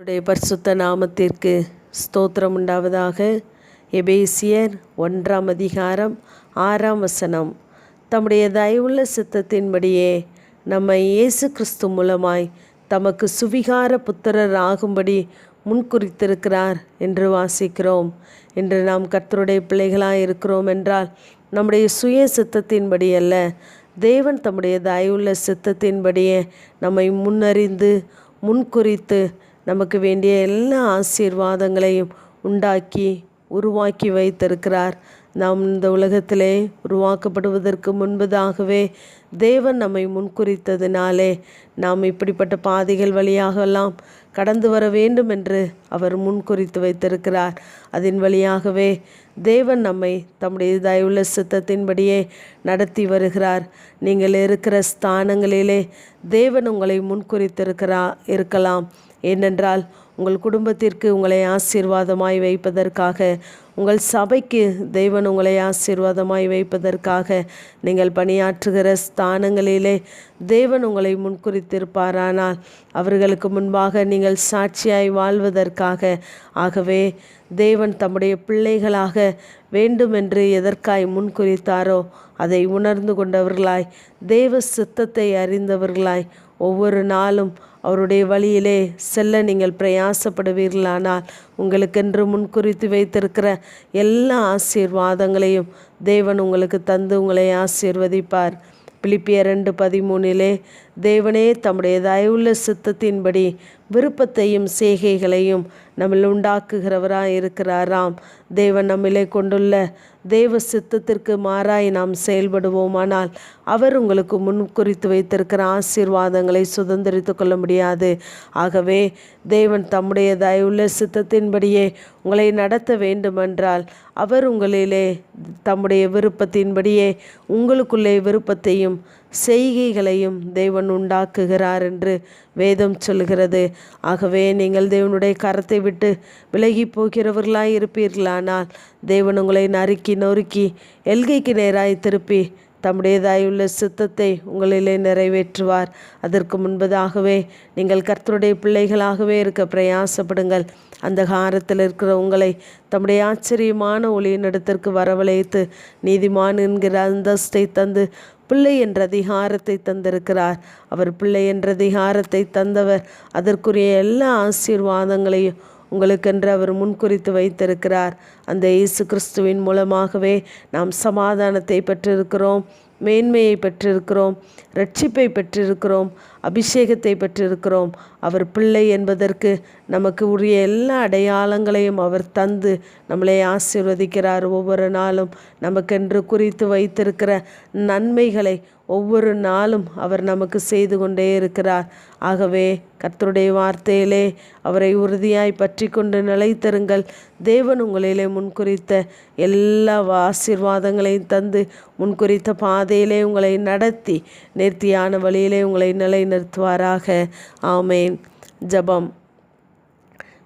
உடைய பரிசுத்த நாமத்திற்கு ஸ்தோத்திரம் உண்டாவதாக. எபேசியர் ஒன்றாம் அதிகாரம் ஆறாம் வசனம். தம்முடைய தயவுள்ள சித்தத்தின்படியே நம்மை இயேசு கிறிஸ்து மூலமாய் தமக்கு சுவிகார புத்திரர் ஆகும்படி முன்குறித்திருக்கிறார் என்று வாசிக்கிறோம். இன்று நாம் கர்த்தருடைய பிள்ளைகளாக இருக்கிறோம் என்றால் நம்முடைய சுய சித்தத்தின்படி அல்ல தேவன் தம்முடைய தயவுள்ள சித்தத்தின்படியே நம்மை முன்னறிந்து முன்குறித்து நமக்கு வேண்டிய எல்லா ஆசீர்வாதங்களையும் உண்டாக்கி உருவாக்கி வைத்திருக்கிறார். நாம் இந்த உலகத்திலே உருவாக்கப்படுவதற்கு முன்பதாகவே தேவன் நம்மை முன்குறித்ததினாலே நாம் இப்படிப்பட்ட பாதைகள் வழியாகலாம் கடந்து வர வேண்டும் என்று அவர் முன்குறித்து வைத்திருக்கிறார். அதன் வழியாகவே தேவன் நம்மை தம்முடைய தயவுள்ள சித்தத்தின்படியே நடத்தி வருகிறார். நீங்கள் இருக்கிற ஸ்தானங்களிலே தேவன் உங்களை முன்குறித்திருக்கிறா இருக்கலாம். ஏனென்றால் உங்கள் குடும்பத்திற்கு உங்களை ஆசீர்வாதமாய் வைப்பதற்காக உங்கள் சபைக்கு தெய்வன் உங்களை ஆசீர்வாதமாய் வைப்பதற்காக நீங்கள் பணியாற்றுகிற ஸ்தானங்களிலே தேவன் உங்களை முன்குறித்திருப்பாரானால் அவர்களுக்கு முன்பாக நீங்கள் சாட்சியாய் வாழ்வதற்காக. ஆகவே தேவன் தம்முடைய பிள்ளைகளாக வேண்டுமென்று எதற்காய் முன்குறித்தாரோ அதை உணர்ந்து கொண்டவர்களாய் தேவ சித்தத்தை அறிந்தவர்களாய் ஒவ்வொரு நாளும் அவருடைய வழியிலே செல்ல நீங்கள் பிரயாசப்படுவீர்களானால் உங்களுக்கென்று முன்குறித்து வைத்திருக்கிற எல்லா ஆசீர்வாதங்களையும் தேவன் உங்களுக்கு தந்து உங்களை ஆசீர்வதிப்பார். பிலிப்பிய ரெண்டு பதிமூணிலே தேவனே தம்முடைய தயவுள்ள சித்தத்தின்படி விருப்பத்தையும் செய்கைகளையும் நம்மில் உண்டாக்குகிறவராக இருக்கிறாராம். தேவன் நம்மிலே கொண்டுள்ள தேவ சித்தத்திற்கு மாறாய் நாம் செயல்படுவோமானால் அவர் உங்களுக்கு முன் குறித்து வைத்திருக்கிற ஆசீர்வாதங்களை சுதந்திரித்து கொள்ள முடியாது. ஆகவே தேவன் தம்முடைய தயவுள்ள சித்தத்தின்படியே உங்களை நடத்த வேண்டுமென்றால் அவர் உங்களிலே தம்முடைய விருப்பத்தின்படியே உங்களுக்குள்ளே விருப்பத்தையும் செய்கைகளையும் தேவன் உண்டாக்குகிறார் என்று வேதம் சொல்கிறது. ஆகவே நீங்கள் தேவனுடைய கரத்தை விட்டு விலகி போகிறவர்களாய் இருப்பீர்களானால் தேவன் உங்களை நறுக்கி நொறுக்கி எல்கைக்கு நேராய் திருப்பி தம்முடையதாயுள்ள சித்தத்தை உங்களிலே நிறைவேற்றுவார். அதற்கு முன்பதாகவே நீங்கள் கர்த்தருடைய பிள்ளைகளாகவே இருக்க பிரயாசப்படுங்கள். அந்த காரத்தில் இருக்கிற உங்களை தம்முடைய ஆச்சரியமான ஒளியின் இடத்திற்கு வரவழைத்து நீதிமான் என்கிற அந்தஸ்தை தந்து பிள்ளை என்ற அதிகாரத்தை தந்திருக்கிறார். அவர் பிள்ளை என்ற அதிகாரத்தை தந்தவர். அதற்குரிய எல்லா ஆசீர்வாதங்களையும் உங்களுக்கென்று அவர் முன்குறித்து வைத்திருக்கிறார். அந்த இயேசு கிறிஸ்துவின் மூலமாகவே நாம் சமாதானத்தை பெற்றிருக்கிறோம். மேன்மையை பெற்றிருக்கிறோம் ரட்சிப்பை பெற்றிருக்கிறோம் அபிஷேகத்தை பெற்றிருக்கிறோம். அவர் பிள்ளை என்பதற்கு நமக்கு உரிய எல்லா அடையாளங்களையும் அவர் தந்து நம்மளை ஆசீர்வதிக்கிறார். ஒவ்வொரு நாளும் நமக்கென்று குறித்து வைத்திருக்கிற நன்மைகளை ஒவ்வொரு நாளும் அவர் நமக்கு செய்து கொண்டே இருக்கிறார். ஆகவே கர்த்தருடைய வார்த்தையிலே அவரை உறுதியாய் பற்றி கொண்டு நிலைத்தருங்கள். தேவன் உங்களிலே முன்குறித்த எல்லா ஆசீர்வாதங்களையும் தந்து முன்குறித்த பாதையிலே உங்களை நடத்தி நேர்த்தியான வழியிலே உங்களை நிலைநிறுத்துவாராக. ஆமேன். ஜபம்.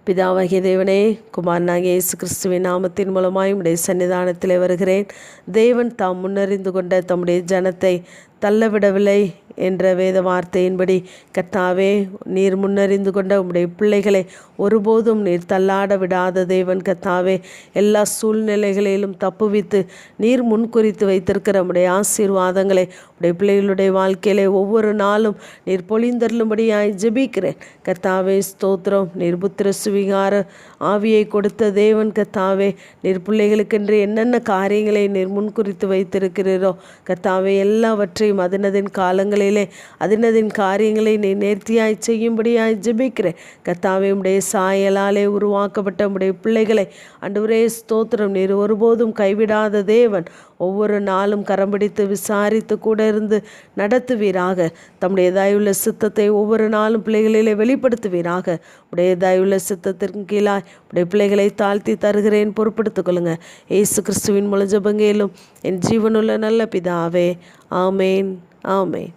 பிதாவாகிய தேவனே குமாரனாகிய இயேசு கிறிஸ்துவின் நாமத்தின் மூலமாய் உடைய சன்னிதானத்தில் வருகிறேன். தேவன் தாம் முன்னறிந்து கொண்ட தம்முடைய ஜனத்தை தள்ளவிடவில்லை என்ற வேத வார்த்தையின்படி கர்த்தாவே நீர் முன்னறிந்து கொண்ட உம்முடைய பிள்ளைகளை ஒருபோதும் நீர் தள்ளாட விடாத தேவன் கர்த்தாவே எல்லா சூழ்நிலைகளிலும் தப்புவித்து நீர் முன்குறித்து வைத்திருக்கிற உடைய ஆசீர்வாதங்களை உடைய பிள்ளைகளுடைய வாழ்க்கையிலே ஒவ்வொரு நாளும் நீர் பொழிந்தருளும்படியாய் ஜெபிக்கிறேன். கர்த்தாவே ஸ்தோத்திரம். நீர் புத்திர சுவிகார ஆவியை கொடுத்த தேவன் கர்த்தாவே நீர் பிள்ளைகளுக்கென்று என்னென்ன காரியங்களை நீர் முன்குறித்து வைத்திருக்கிறீரோ கர்த்தாவே எல்லாவற்றையும் எல்லாவற்றையும் அதினதின் காலங்களிலே அதினதின் காரியங்களை நீ நேர்த்தியாய் செய்யும்படியாய் ஜெபிக்கிறேன். கத்தாவே உடைய சாயலாலே உருவாக்கப்பட்ட உடைய பிள்ளைகளை அன்றுவரே ஸ்தோத்திரம். நீர் ஒருபோதும் கைவிடாத தேவன். ஒவ்வொரு நாளும் கரம் பிடித்து விசாரித்து கூட இருந்து நடத்துவீராக. தம்முடைய தயவுள்ள சித்தத்தை ஒவ்வொரு நாளும் பிள்ளைகளிலே வெளிப்படுத்துவீராக. உடைய தயவுள்ள சித்தத்திற்கு கீழாய் உடைய பிள்ளைகளை தாழ்த்தி தருகிறேன் பொறுப்படுத்திக் கொள்ளுங்க. ஏசு கிறிஸ்துவின் முழு என் ஜீவனுள்ள நல்ல பிதாவே. ஆமேன். ஆமேன்.